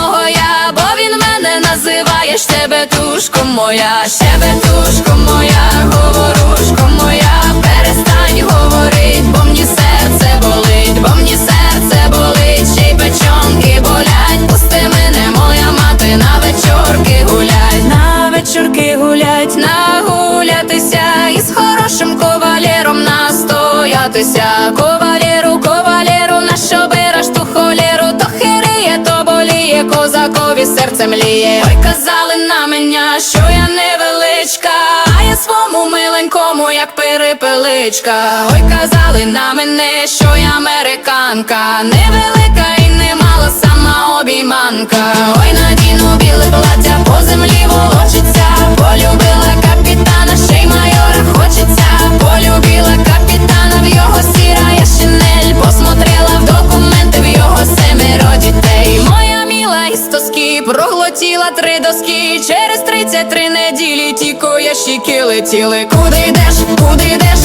коханого я, бо він мене називає щебетушку моя, щебетушку моя, говорушку моя, перестань говорить, бо мені серце болить, бо мені серце болить, ще й печонки болять, пусти мене, моя мати, на вечорки гулять, на вечорки гулять, нагулятися, і з хорошим ковалєром настоятися. Козакові серце мліє. Ой, казали на мене, що я невеличка, а я свому миленькому, як перепеличка. Ой, казали на мене, що я американка, невелика і немала сама обійманка. Ой, надіну біле плаття по землі проглотіла три доски. Через 33 неділі тікоє щіки летіли. Куди йдеш, куди йдеш,